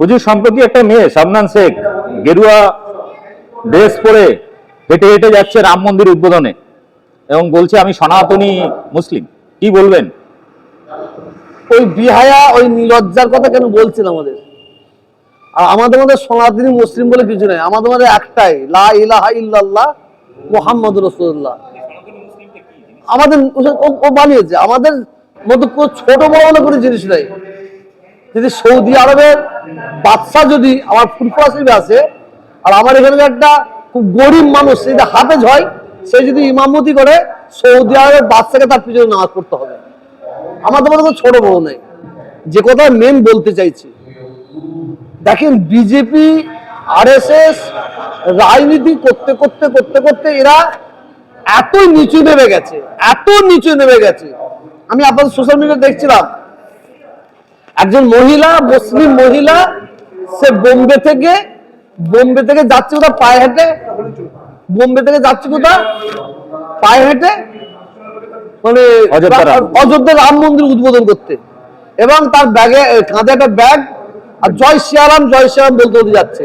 হুজুর সম্প্রতি একটা মেয়ে শাবনান শেখ, গেরুয়া ড্রেস পরে হেঁটে হেঁটে যাচ্ছে রাম মন্দির উদ্বোধনে এবং বলছে, আমি সনাতনী মুসলিম। কি বলবেন? ওই বিহায়া, ওই নিলজ্জার কথা কেন বলছেন আমাদের? আর আমাদের মধ্যে সনাতনী মুসলিম বলে কিছু নেই। আমাদের মধ্যে একটাই, লা ইলাহা ইল্লাল্লাহ মোহাম্মদ রসুল্লাহ আমাদের ও- বানিয়েছে। আমাদের মধ্যে ছোট বড় কোনো জিনিস নেই। যদি সৌদি আরবের বাদশা যদি আমার ফুটফল হিসেবে আছে আর আমার এখানে একটা খুব গরিব মানুষ সে যদি হাফেজ হয়, সে যদি ইমামতি করে, সৌদি আরবের বাদশাকে তার পিছনে নামাজ পড়তে হবে। আমাদের মধ্যে তো ছোট বড় নেই। যে কথা মেন বলতে চাইছি, দেখেন বিজেপি আরএসএস রাজনীতি করতে করতে করতে করতে এরা এত নিচু নেমে গেছে, এত নিচু নেমে গেছে। আমি আপনাদের সোশ্যাল মিডিয়া দেখছিলাম একজন মহিলা মুসলিম মহিলা সে বোম্বে থেকে বোম্বে থেকে যাচ্ছে কোথাও পায়ে হেঁটে? বোম্বে থেকে যাচ্ছে কোথাও পায়ে হেঁটে? মানে অযোধ্যা রাম। মন্দির। উদ্বোধন করতে। এবং তার ব্যাগে কাঁধে একটা ব্যাগ আর জয় শ্রীরাম জয় শ্রীরাম বলতে বলতে যাচ্ছে।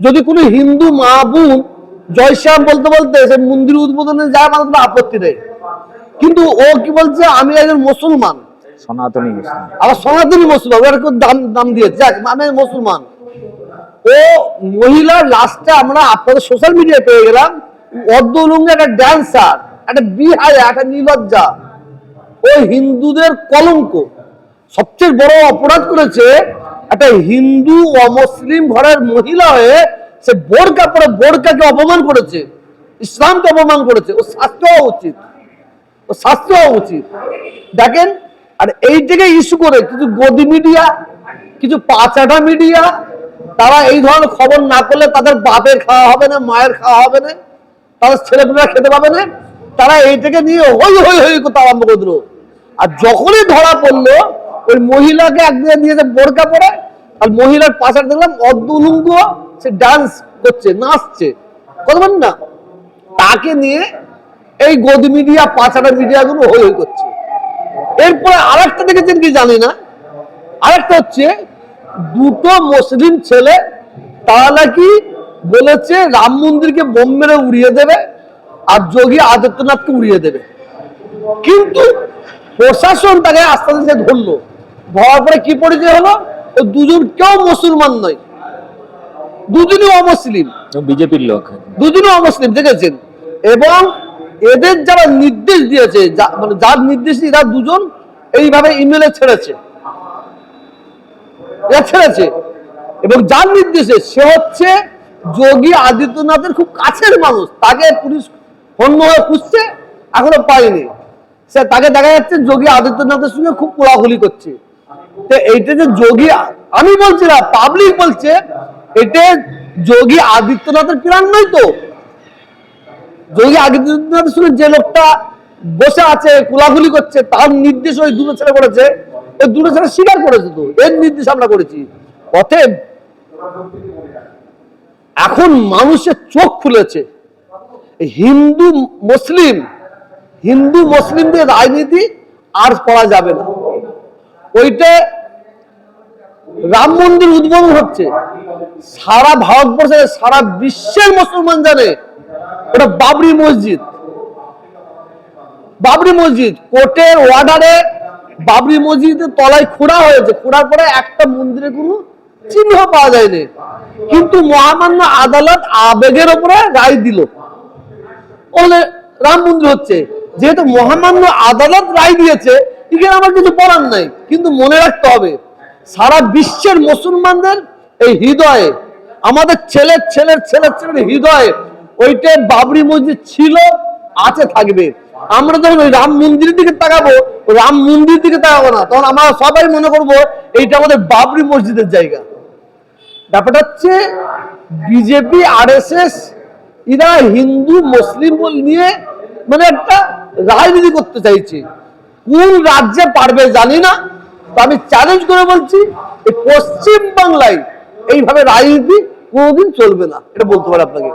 যদি কোনো হিন্দু মা বোন জয় শ্যাম বলতে বলতে সে মন্দির উদ্বোধনে যায় মানে কোনো আপত্তি নেই। কিন্তু ও কি বলছে? আমি একজন মুসলমান। সনাতনী আবার সনাতনী মুসলমান ওর দাম দাম যাক, আমি মুসলমান। ও মহিলার আমরা আপনাদের সোশ্যাল পেয়ে গেলাম। অর্ধলুঙ্গে একটা ড্যান্সার একটা একটা নির্লজ্জা ও হিন্দুদের কলঙ্ক। সবচেয়ে বড় অপরাধ করেছে একটা হিন্দু অমুসলিম ঘরের মহিলা হয়ে সে বোরকা পরে বোরকাকে অপমান করেছে। ইসলামকে অপমান করেছে। ও শাস্তি হওয়া উচিত। ও শাস্তি হওয়া উচিত। দেখেন আর এই থেকে ইস্যু করে কিছু গদি মিডিয়া কিছু পাঁচাটা মিডিয়া তারা এই ধরনের খবর না করলে তাদের বাপের খাওয়া হবে না, মায়ের খাওয়া হবে না, তাদের ছেলেপেলেরা খেতে পাবে না, তারা এইটাকে নিয়ে হই হই হই করতে আরম্ভ করে আর যখনই ধরা পড়ল, ওই মহিলাকে একদিকে নিয়ে বোরকা পরে, আর মহিলার পাশে দেখলাম অর্ধলুঙ্গ সে ডান্স করছে, নাচছে। কথা না? তাকে নিয়ে এই গদি মিডিয়া পাঁচাটা মিডিয়াগুলো হই হই করছে। এরপরে আরেকটা দেখেছেন কি জানি না? আরেকটা হচ্ছে দুটো মুসলিম ছেলে তারা নাকি বলেছে রাম মন্দিরকে বোম মেরে উড়িয়ে দেবে আর যোগী আদিত্যনাথকে উড়িয়ে দেবে। কিন্তু প্রশাসন তাকে আস্তে আস্তে ধরলো। ধরার পরে কি পরিচয় হলো? দুজন কেউ মুসলমান নয়। দুজনই অমুসলিম। বিজেপির লোক। দুজনই অমুসলিম দেখেছেন? এবং এদের যারা নির্দেশ দিয়েছে মানে যার নির্দেশ এরা দুজন এইভাবে ইমেলে ছেড়েছে। এরা ছেড়েছে। এবং যার নির্দেশে সে হচ্ছে যোগী আদিত্যনাথের খুব কাছের মানুষ। তাকে পুলিশ হন্য হয়ে খুঁজছে, এখনও পায়নি। সে তাকে দেখা যাচ্ছে যোগী আদিত্যনাথের সঙ্গে খুব কোলাকুলি করছে। তো এইটা যে যোগী আমি বলছি না পাবলিক বলছে, এটা যোগী আদিত্যনাথের প্ল্যান নয় তো। যোগী আদিত্যনাথের সঙ্গে যে লোকটা বসে আছে, কোলাকুলি করছে, তার নির্দেশ ওই দুটো ছেলে করেছে, ওই দুটো ছেলে স্বীকার করেছে তো, এর নির্দেশ আমরা করেছি। অতএব এখন মানুষের চোখ খুলেছে। হিন্দু মুসলিম, হিন্দু মুসলিমদের রাজনীতি আর করা যাবে না। ওইটা রাম মন্দির উদ্বোধন হচ্ছে। সারা ভারতবর্ষে, সারা বিশ্বের মুসলমান জানে ওটা বাবরি মসজিদ। বাবরি মসজিদ। কোর্টের অর্ডারে বাবরি মসজিদের তলায় খোঁড়া হয়েছে। খোঁড়ার পরে একটা মন্দিরে কোনো চিহ্ন পাওয়া যায়নি। কিন্তু মহামান্য আদালত আবেগের উপরে রায় দিল। ওদের রাম মন্দির হচ্ছে। যেহেতু মহামান্য আদালত রায় দিয়েছে, এখানে আমার কিছু বলার নাই। কিন্তু মনে রাখতে হবে, সারা বিশ্বের মুসলমানদের এই হৃদয়ে, আমাদের ছেলের ছেলের ছেলের ছেলের হৃদয়ে ওইটা বাবরি মসজিদ ছিল, আছে, থাকবে। আমরা যখন ওই রাম মন্দিরের দিকে তাকাবো রাম মন্দির দিকে তাকাবো না, তখন আমরা সবাই মনে করব, এইটা আমাদের বাবরি মসজিদের জায়গা। ব্যাপারটা হচ্ছে, বিজেপি আর এরা হিন্দু, মুসলিম নিয়ে মানে একটা রাজনীতি করতে চাইছে। কোন রাজ্যে পারবে জানি না, তো আমি চ্যালেঞ্জ করে বলছি, এই পশ্চিম বাংলায় এইভাবে রাজনীতি কোনোদিন চলবে না, এটা বলতে পারে আপনাকে।